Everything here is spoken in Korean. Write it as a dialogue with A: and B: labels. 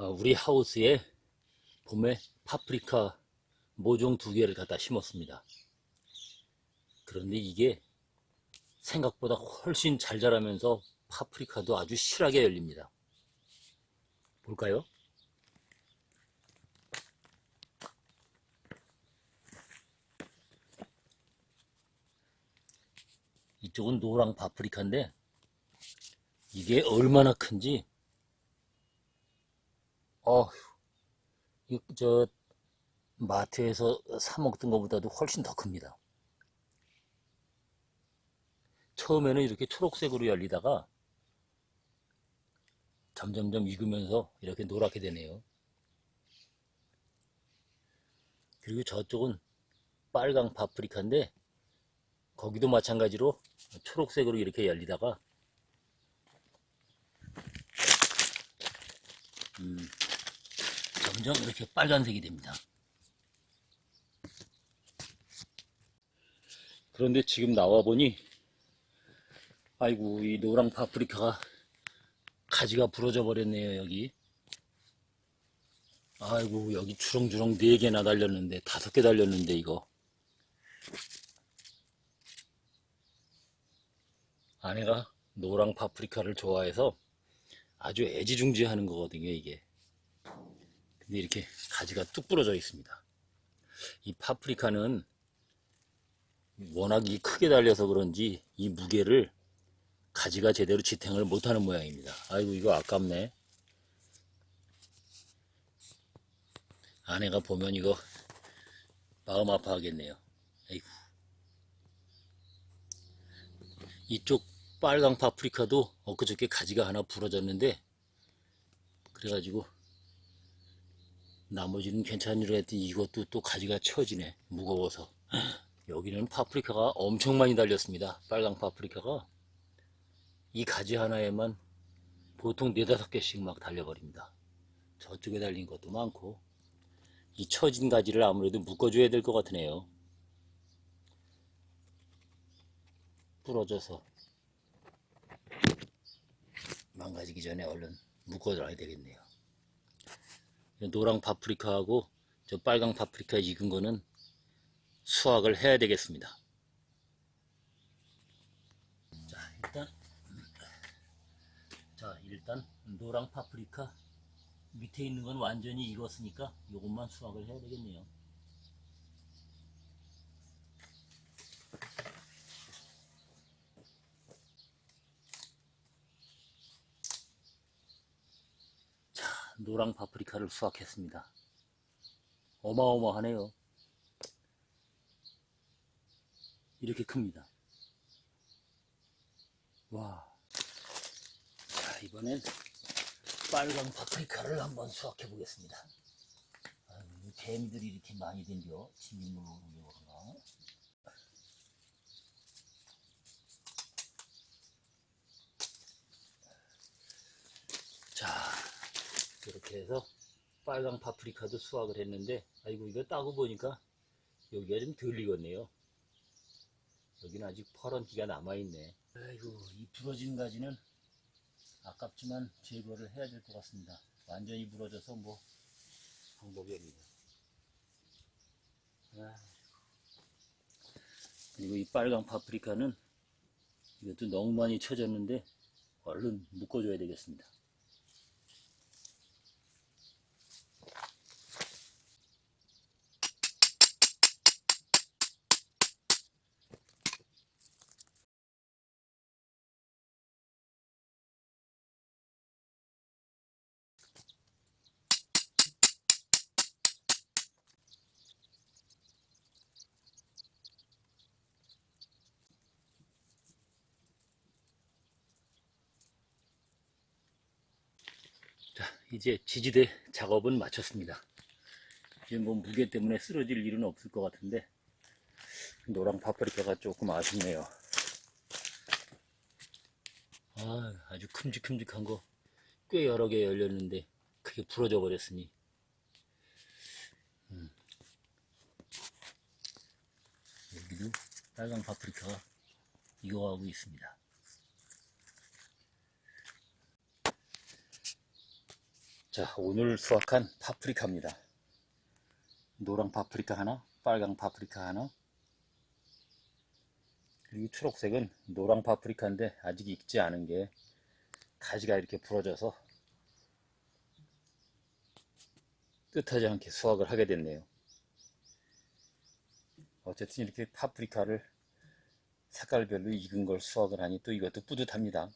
A: 아, 우리 하우스에 봄에 파프리카 모종 두 개를 갖다 심었습니다. 그런데 이게 생각보다 훨씬 잘 자라면서 파프리카도 아주 실하게 열립니다. 볼까요? 이쪽은 노랑 파프리카인데 이게 얼마나 큰지 어휴 이거 저 마트에서 사 먹던 것보다도 훨씬 더 큽니다. 처음에는 이렇게 초록색으로 열리다가 점점점 익으면서 이렇게 노랗게 되네요. 그리고 저쪽은 빨강 파프리카인데 거기도 마찬가지로 초록색으로 이렇게 열리다가 음, 점점 이렇게 빨간색이 됩니다. 그런데 지금 나와 보니 아이고 이 노랑 파프리카가 가지가 부러져 버렸네요 여기. 아이고 여기 주렁주렁 네 개나 달렸는데 다섯 개 달렸는데 이거. 아내가 노랑 파프리카를 좋아해서 아주 애지중지하는 거거든요 이게 근데 이렇게 가지가 뚝 부러져 있습니다 이 파프리카는 워낙 이 크게 달려서 그런지 이 무게를 가지가 제대로 지탱을 못하는 모양입니다. 아이고 이거 아깝네. 아내가 보면 이거 마음 아파하겠네요. 아이고. 이쪽 빨강 파프리카도 엊그저께 가지가 하나 부러졌는데 그래가지고 나머지는 괜찮으려 했더니 이것도 또 가지가 처지네 무거워서 여기는 파프리카가 엄청 많이 달렸습니다 빨강 파프리카가 이 가지 하나에만 보통 네다섯 개씩 막 달려버립니다. 저쪽에 달린 것도 많고 이 처진 가지를 아무래도 묶어줘야 될 것 같으네요. 부러져서 망가지기 전에 얼른 묶어놔야 되겠네요. 노랑 파프리카하고 저 빨강 파프리카 익은 거는 수확을 해야 되겠습니다. 자, 일단 자 일단 노랑 파프리카 밑에 있는 건 완전히 익었으니까 이것만 수확을 해야 되겠네요 자 노랑 파프리카를 수확했습니다 어마어마하네요 이렇게 큽니다 와 자, 이번엔 빨간 파프리카를 한번 수확해 보겠습니다. 개미들이 이렇게 많이 댕겨. 진입로 오는 게 그런가? 자, 이렇게 해서 빨강 파프리카도 수확을 했는데, 아이고, 이거 따고 보니까 여기가 좀 덜 익었네요. 여기는 아직 퍼런기가 남아있네. 아이고, 이 부러진 가지는 아깝지만 제거를 해야 될 것 같습니다. 완전히 부러져서 뭐 방법이. 아, 그리고 이 빨강 파프리카는 이것도 너무 많이 쳐졌는데 얼른 묶어줘야 되겠습니다. 이제 지지대 작업은 마쳤습니다. 이제 뭐 무게 때문에 쓰러질 일은 없을 것 같은데 노랑 파프리카가 조금 아쉽네요. 아, 아주 큼직큼직한 거 꽤 여러 개 열렸는데 그게 부러져 버렸으니 음. 여기도 빨강 파프리카가 익어가고 있습니다. 자, 오늘 수확한 파프리카입니다. 노랑 파프리카 하나, 빨강 파프리카 하나, 그리고 초록색은 노랑 파프리카인데 아직 익지 않은 게 가지가 이렇게 부러져서 뜻하지 않게 수확을 하게 됐네요. 어쨌든 이렇게 파프리카를 색깔별로 익은 걸 수확을 하니 또 이것도 뿌듯합니다.